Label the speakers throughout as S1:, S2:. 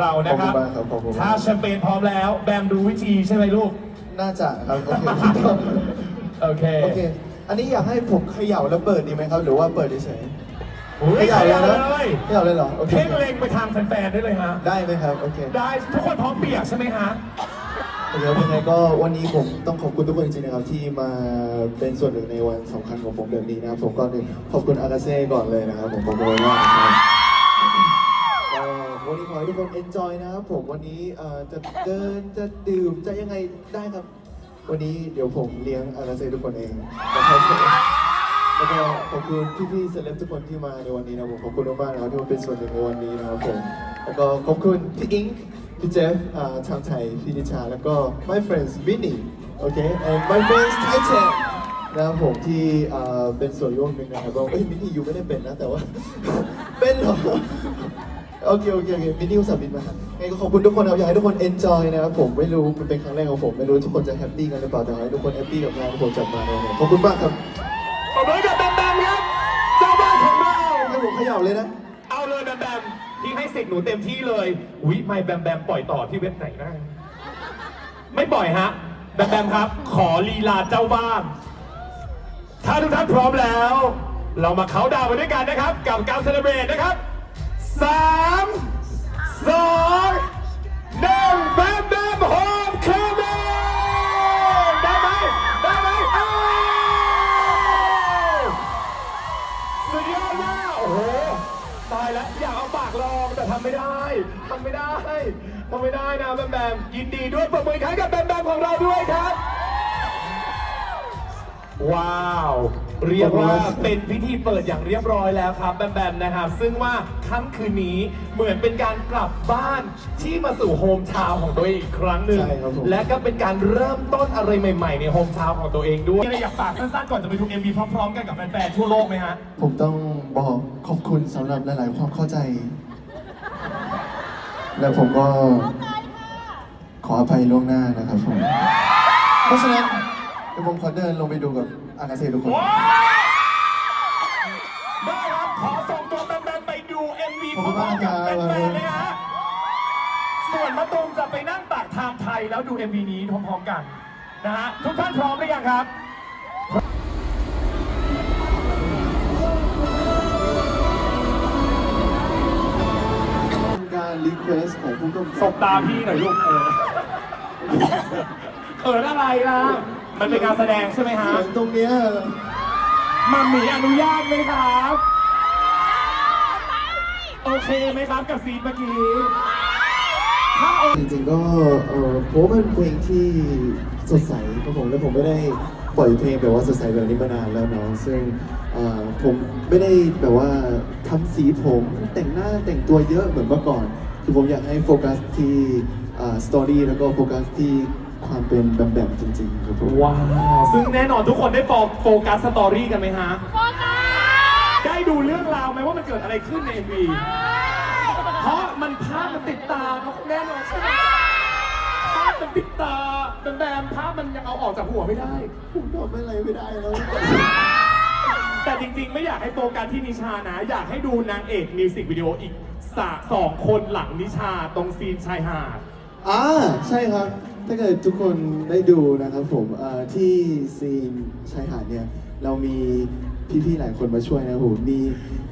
S1: เรานะครับ
S2: ขอบคุณมากครับขอบคุณมาก
S1: ถ้าแชมเปญพร้อมแล้ว แบมรู้วิธีใช่ไหมลูก
S2: น่าจะครับโอเค
S1: โอเค
S2: โอเค อันนี้อยากให้ผมเขย่าแล้วเปิดดีไหมครับ หรือว่าเปิดเฉย
S1: อุ๊
S2: ๆ
S1: ย
S2: เขย่าเลยนะ
S1: เลย
S2: เขย่าเลยเหรอโอเค
S1: เพ่งเล็งไปทางแฟนๆได้เลยฮะ
S2: ได้ไหมครับ โอเค
S1: ได้ทุกคนพร้อมเปียกใช่ไหมฮะ
S2: เดี๋ยวยังไงก็วันนี้ผมต้องขอบคุณทุกคนจริงๆนะครับ ที่มาเป็นส่วนหนึ่งในวันสำคัญของผมแบบนี้นะครับผมก็หนึ่งขอบคุณอากาเซ่ก่อนเลยนะครับผมขอบคุณมากนะครับก็ วันนี้ขอให้ทุกคน enjoy นะครับผมวันนี้เอ่อจะเดินจะดื่มจะยังไงได้ครับ วันนี้เดี๋ยวผมเลี้ยงอากาเซทุกคนเองนะครับแล้วก็ขอบคุณพี่ๆเซเลบทุกคนที่มาในวันนี้นะผมขอบคุณมากๆนะครับที่มาเป็นส่วนหนึ่งในวันนี้นะครับผมแล้วก็ขอบคุณพี่อิงพี่เจฟอ่าทางไทยพี่นิชาแล้วก็ my friends Vinny โอเค and my friends Thai Chat นะครับผมที่อ่าเป็นส่วนร่วมหนึ่งนะครับว่าเอ้ยมินนี่ยูไม่ได้เป็นนะแต่ว่า เป็นเหรอ โอเคโอเคโอเคมินนี่อุตส่าห์บินมาไงก็ขอบคุณทุกคนนะครับอยากให้ทุกคน enjoy นะครับผมไม่รู้มันเป็นครั้งแรกของผม ไม่รู้ทุกคนจะแฮปปี้กันหรือเปล่าแต่ขอให้ทุกคนแฮปปี้กับงานที่ผมจัดมาในวันนี้ขอบคุณมากครับ
S1: ปรบมือกับแบมแบมครับเจ้าบ้านของเรา
S2: ให้ผมเขย่าเลยนะ
S1: เอาเลยแบมแบมพี่ให้สิทธิ์หนูเต็มที่เลยวิไม่แบมแบมปล่อยต่อที่เว็บไหนได้ไม่ปล่อยฮะแบมแบมครับ ขอลีลาเจ้าบ้าน ถ้าทุกท่านพร้อมแล้ว เรามาเขาน์ดาวน์ไปด้วยกันนะครับ กับการเซเลบรตนะครับ สามสองหนึ่งแบมแบมโฮมคัมมิ่งได้ไหมได้ไหมเอ้ยสุดยอดมากโอ้โหตายแล้วอยากเอาปากลองแต่ทำไม่ได้ทำไม่ได้ทำไม่ได้นะแบมแบมยินดีด้วยปรบมือครั้งกับแบมแบมของเราด้วยครับ ว้าว เรียกว่าเป็นพิธีเปิดอย่างเรียบร้อยแล้วครับแบมแบมนะครับซึ่งว่าค่ำคืนนี้เหมือนเป็นการกลับบ้านที่มาสู่โฮมทาวน์ของตัวเองอีกครั้งหนึ่ง
S2: ใช่ครับผม
S1: และก็เป็นการเริ่มต้นอะไรใหม่ ๆ ในโฮมทาวน์ของตัวเองด้วยมีอะไรอยากฝากสั้นๆก่อนจะไปดู MV พร้อมๆ กันกับแฟนๆทั่วโลกไหมฮะ
S2: ผมต้องบอกขอบคุณสำหรับหลาย ๆ ความเข้าใจ และผมก็ขออภัยล่วงหน้านะครับผม เพราะฉะนั้นเดี๋ยวผมขอเดินลงไปดูกับ อากาเซ่ทุกคน
S1: ได้ครับขอส่งตัวแบมๆไปดู MV พ
S2: ขอบคุณ
S1: ร้อ
S2: มามก
S1: ๆกับ
S2: ครับ
S1: แฟนๆเลยฮะส่วนมะตูมจะไปนั่งตากทางไทยแล้วดู MV นี้พร้อมๆกันนะฮะทุกท่านพร้อมหรือยังครับ
S2: การรีเควสของผู้กำ
S1: ส
S2: กับบ
S1: ตาพี่หน่อยลูกเออ เขินอะไรล่ะ มันเป็นการแสดงใช่ไหมฮะ
S2: เสียงตรงเนี้ย
S1: มัมหมีอนุญาตไหมครับ โอเคไหมครับกับซีนเมื่อกี้ถ้าโอ
S2: จริงๆก็เออผมว่าเป็นเพลงที่สดใสครับผมและผมไม่ได้ปล่อยเพลงแบบว่าสดใสแบบนี้มานานแล้วเนาะซึ่งเอ่อผมไม่ได้แบบว่าทำสีผมแต่งหน้าแต่งตัวเยอะเหมือนเมื่อก่อน คือผมอยากให้โฟกัสที่สตอรี่แล้วก็โฟกัสที่ ความเป็นแบบแบบจริง ๆ ครับผม
S1: ว้าว ซึ่งแน่นอนทุกคนได้โฟโฟกัสสตอรี่กันไหมฮะได้ดูเรื่องราวไหมว่ามันเกิดอะไรขึ้นใน MV เพราะมันภาพมันติดตาเนอะแน่นอนใช่ไหมภาพมันติดตาแต่แบมภาพมันยังเอาออกจากหัวไม่ได้
S2: ผมทำอะไรไม่ได้แล้ว
S1: แต่จริงๆ ไม่อยากให้โฟกัสที่นิชานะ อยากให้ดูนางเอกมิวสิกวิดีโออีกสาสองคนหลังนิชาตรงซีนชายหาด
S2: อ่า ใช่ครับ ถ้าเกิดทุกคนได้ดูนะครับผมเอ่อที่ซีนชายหาดเนี่ย เรามีพี่ๆหลายคนมาช่วยนะครับผมมี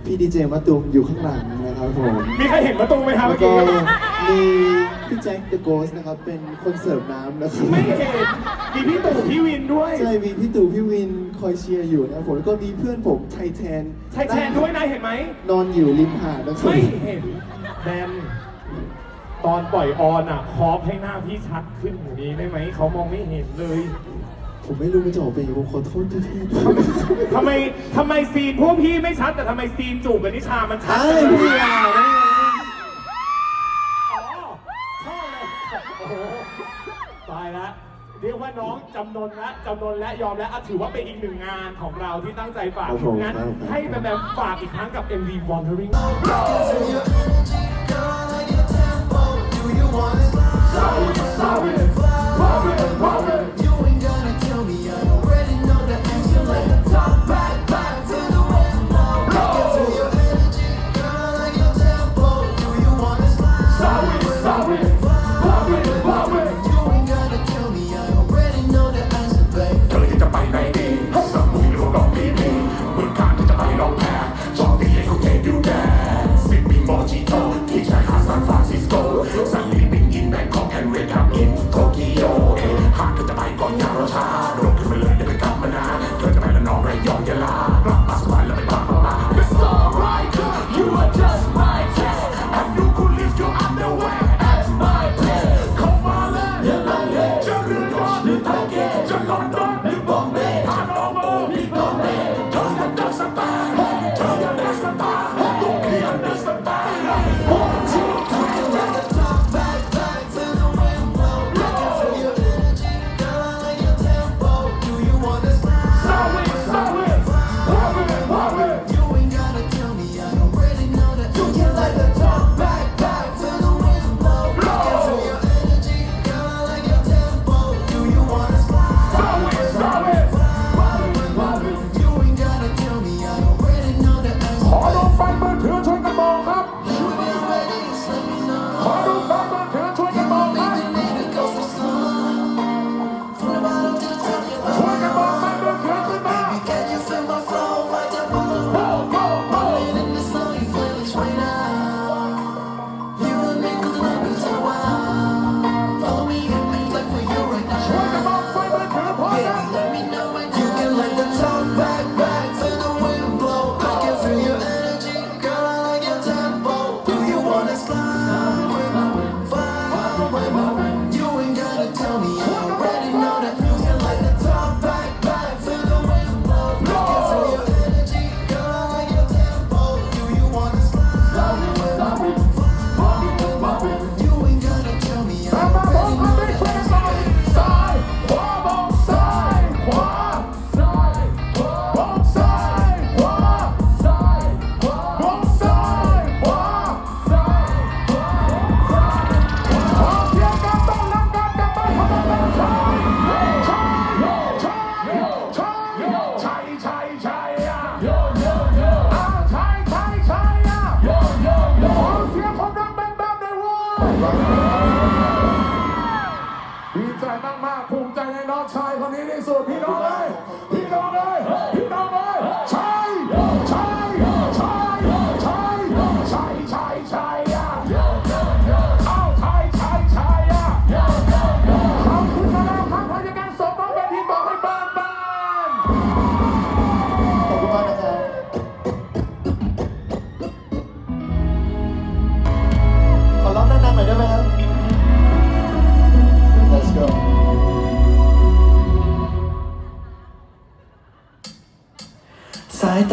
S2: พี่ดีเจมะตูมอยู่ข้างหลังนะครับผม
S1: มีใครเห็นประตูไหมครับ
S2: แล้
S1: เมื่
S2: ว
S1: อ
S2: ก็
S1: กี้
S2: มีพี่แจ็คเดอะโกสนะครับ เป็นคนเสิร์ฟน้ำนะครับ
S1: ไม่เห็นมีพี่ตู่พี่วินด้วย
S2: ใช่มีพี่ตู่พี่วินคอยเชียร์อยู่นะครับผมแล้วก็มีเพื่อนผมไทแทน
S1: ไทยแทนด้วยนายเห็นไหม
S2: นอนอยู่ริมหาดนะครับ
S1: ไม่เห็นแบม ตอนปล่อยออนอะคอฟให้หน้าพี่ชัดขึ้นอย่างนี้ได้ไหมเขามองไม่เห็นเลย
S2: ผมไม่รู้มันจะออกเป็นยังไงผมขอโทษพี่ๆด้วย
S1: ทำไมทำไมซีนพวกพี่ไม่ชัด แต่ทำไมซีนจูบกับนิชามันชัด
S2: ใช่
S1: จังเลย
S2: พี่อะได้ไง
S1: อ๋อชอบเลยโอ้โหตายแล้วเรียกว่าน้องจำนนและจำนนและยอมและอะถือว่าเป็นอีกหนึ่งงานของเราที่ตั้งใจฝาก
S2: ครับผม
S1: งั้น
S2: ครับ
S1: ให้แบมๆฝากอีกครั้งกับ MV Wandering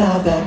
S3: สา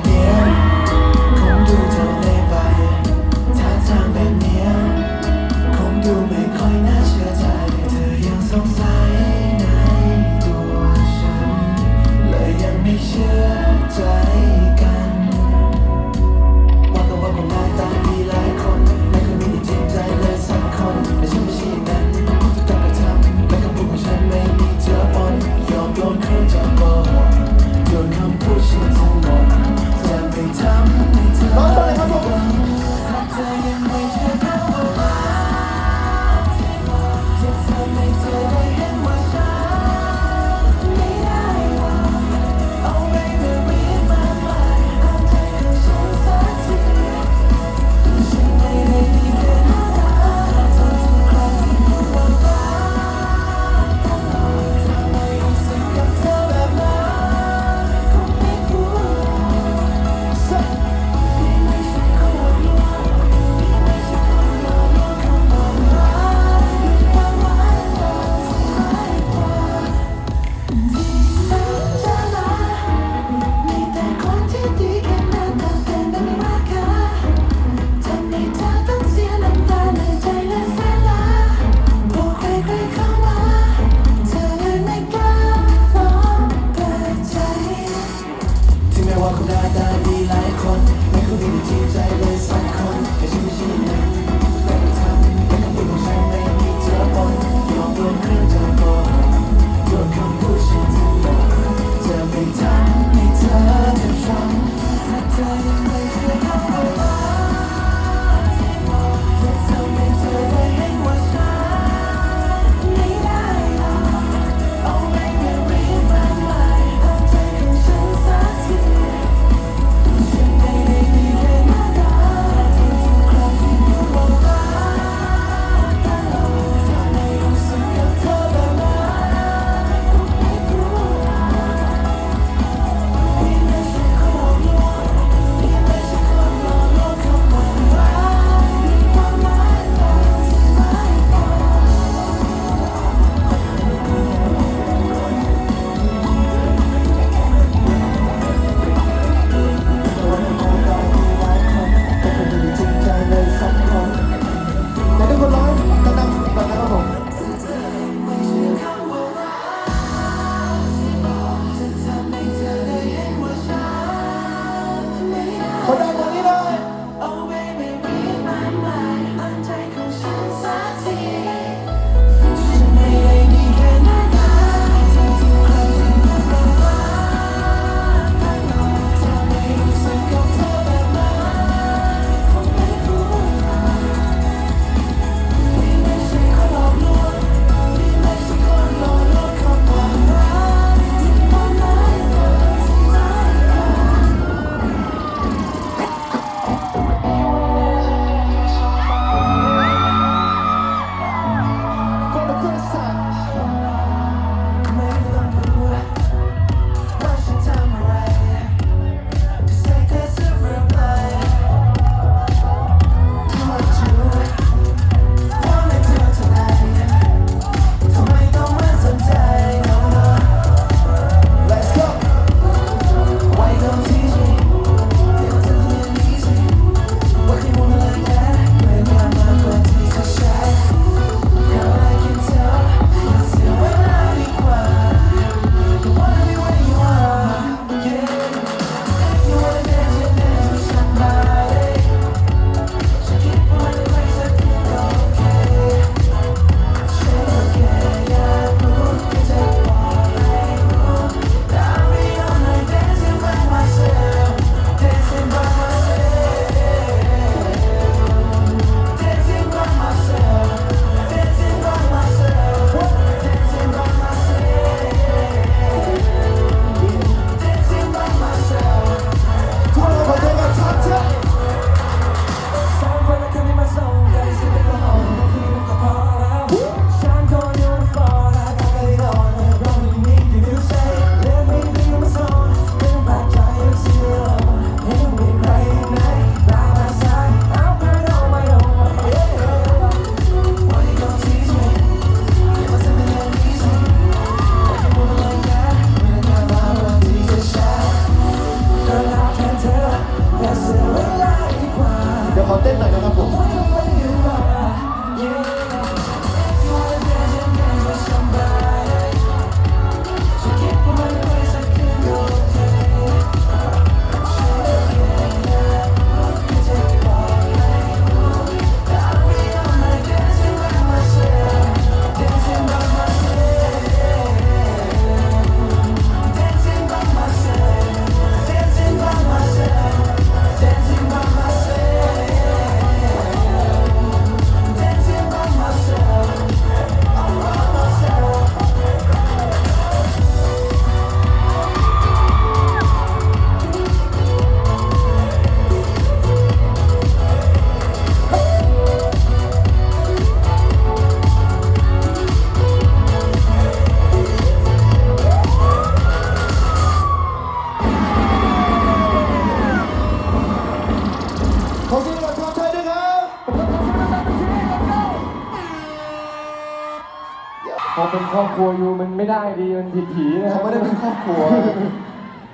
S3: พอเป็
S4: นครอบค
S5: รัวอยู่มันไม่ได้ดีมันผิดผีนะ
S3: เขาไม่ได้เป็นครอบครัว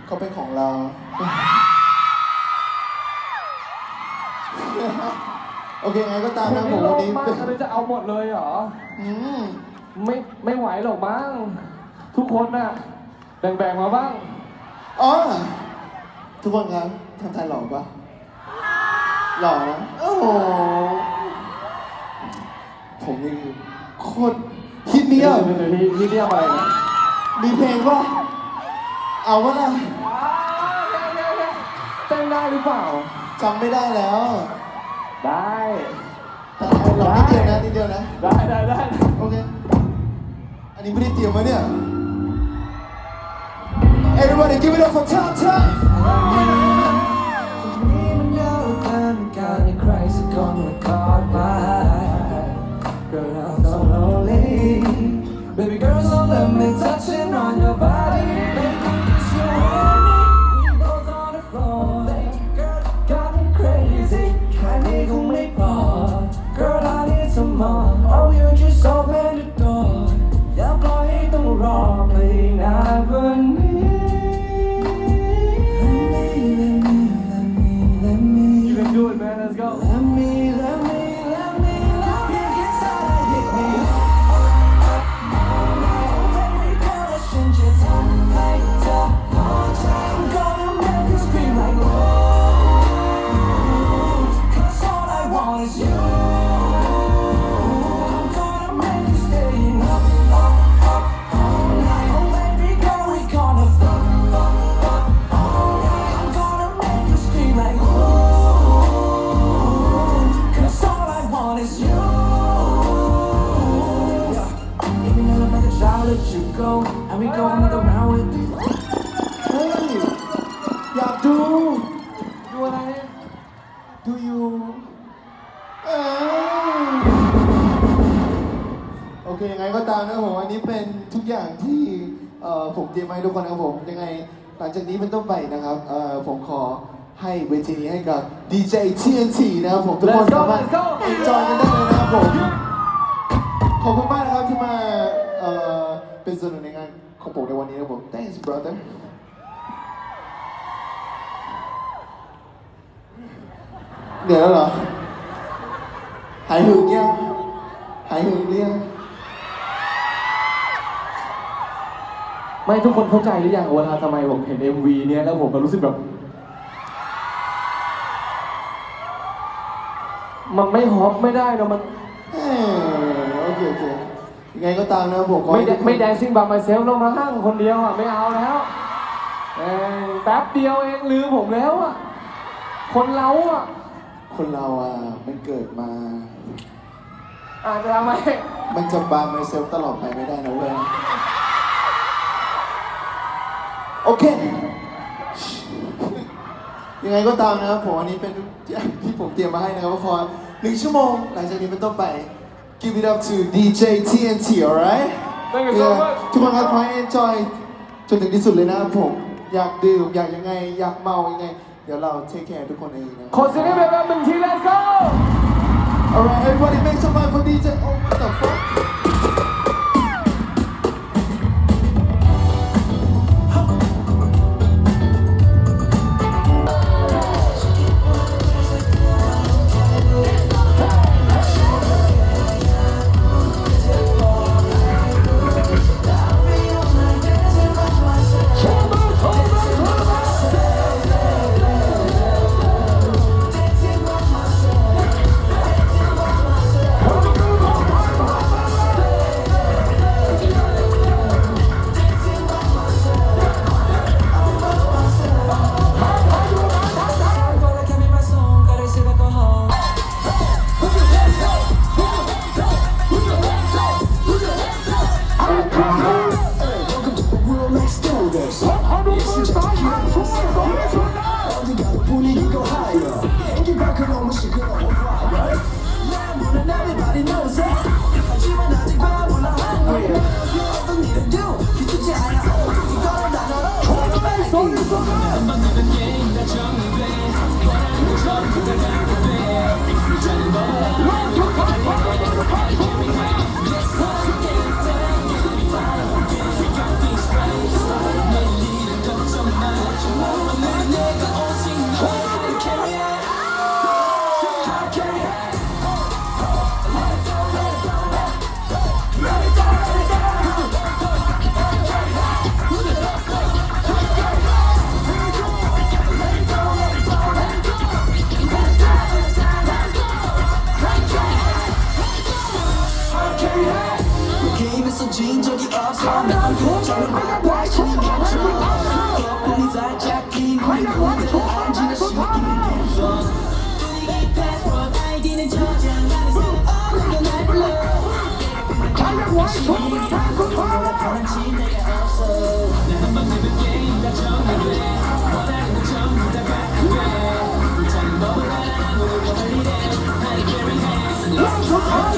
S3: เขาเป็นของเรา โอเคไงก็ตาม
S5: คุณ
S3: นะผ
S5: นี่
S3: ม
S5: โล
S3: วัน
S5: ภ
S3: นี้
S5: มาก
S3: เป็น
S5: เลยจะเอาหมดเลยเหรอ
S3: อืม
S5: ไม่ไม่ไหวหรอกบ้าง ทุกคนน่ะ แบ่งๆมาบ้าง
S3: อ๋อทุกคนครับทำไทยหล่อปะหล่อนะโอ้โหผมนี่โคตรฮิต
S5: เดี๋
S3: เนี้
S5: ย
S3: ยว
S5: เดี๋ยวเดี๋ยวนี่นี่เรียกอะไรนะ
S3: มีเพลงปะเอาวะนะ
S5: ว้าวเร็วเร็วเร็วเต้นได้หรือเปล่า
S3: จำไม่ได้แล้ว
S5: ได้
S3: แต่หล่อนิดเดียวนะนิดเดียวนะ
S5: ได้ได้ได้
S3: โอเค อันนี้ไม่ได้เตรียมมาเนี่ย Everybody give it up for Tom Tom
S2: อ่อ
S3: ผมขอให้เวทีนี้ให้กับ DJ TNT นะครับผมทุกคน
S5: Let's go,
S3: สามารถ
S5: let's go
S3: เอนจอยกันได้เลยนะครับผม ขอบคุณมากนะครับที่มาเอ่อเป็นส่วนหนึ่งในงานของผมในวันนี้นะครับผม Thanks brother เดี๋ยวแล้วเหรอหายหึงยังหายหึงหรือยัง
S5: ไม่ทุกคนเข้าใจหรือยังเวลาทำไมผมเห็น MV เนี้ยแล้วผมก็รู้สึกแบบ มันไม่ฮอปไม่ได้เนอะมัน
S3: เอ้ยโอเคโอเคยังไงก็ตามนะครับผมขอ
S5: ไม่
S3: ให้
S5: แด
S3: ทุกคน
S5: ไม่แดนซิ่งบาร์มาเซลลงมาห้างคนเดียวอะไม่เอาแล้วเอ้ยแป๊บเดียวเองลืมผมแล้วอะคนเราอะ
S3: คนเราอะมันเกิดมา
S5: อาจจะทำไม
S3: มันจะบาร์ไมเซลตลอดไปไม่ได้นะเว้ย โอเค ยังไงก็ตามนะครับผมอันนี้เป็นอย่างที่ผมเตรียมมาให้นะครับพอหนึ่งชั่วโมงหลังจากนี้เป็นต้นไป give it up to DJ TNT alright
S5: Thank you so
S3: Yeah.
S5: much
S3: ทุกคนครับขอให้ enjoy จนถึงที่สุดเลยนะครับผม อยากดื่มอยากยังไง อยากเมายังไง เดี๋ยวเรา take care ทุกคนเองนะ
S5: ขอเสียงให้แบบหนึ่งที let's go
S3: alright everybody make some noise for DJ oh what the fuck
S6: Let's
S3: go!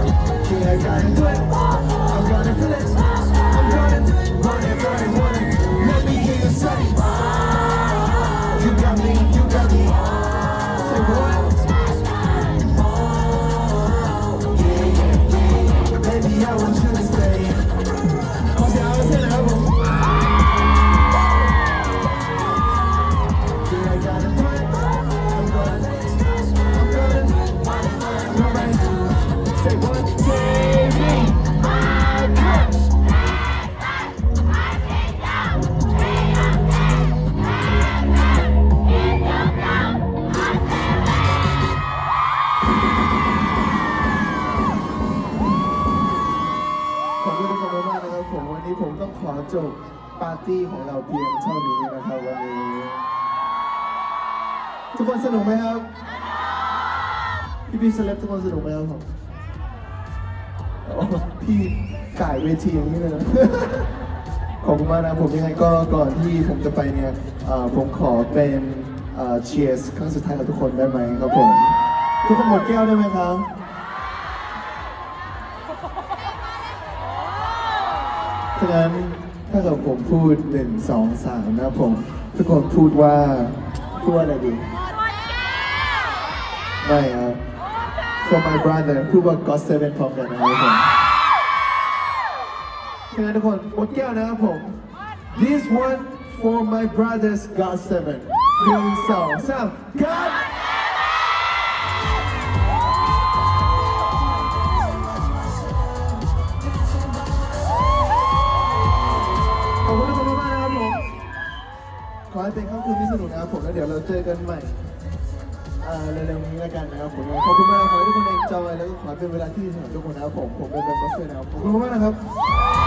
S2: fear, run, จบปาร์ตี้ของเราเพียงเท่านี้นะครับวันนี้ ทุกคนสนุกไหมครับ พี่พี่เซเลบทุกคนสนุกไหมครับผมพี่ก่ายเวทีอย่างนี้เลยนะขอบคุณมากนะผมยังไงก็ก่อนที่ผมจะไปเนี่ยผมขอเป็นเชียร์ครั้งสุดท้ายกับทุกคนได้ไหมครับผมทุกคนหมดแก้วได้ไหมครับถ้างั้น ถ้าเกิดผมพูดหนึ่งสองสามนะผมทุกคนพูดว่าพูดว่าอะไรดีไม่ครับ for my brother พูดว่า God seven พร้อมกันนะครับผมงั้นทุกคนหมดแก้วนะครับผม this one for my brothers God seven หนึ่งสองสามค ให้เป็นค่ำคืนที่สนุกนะครับผมแล้วเดี๋ยวเราเจอกันใหม่อ่าเร็วๆนี้แล้วกันนะครับผมขอบคุณมากขอให้ทุกคนเอนจอยแล้วก็ขอให้เป็นเวลาที่ดีสำหรับทุกคนนะครับผมผมเป็นแบมบัสเตอร์นะครับขอบคุณมากนะครับ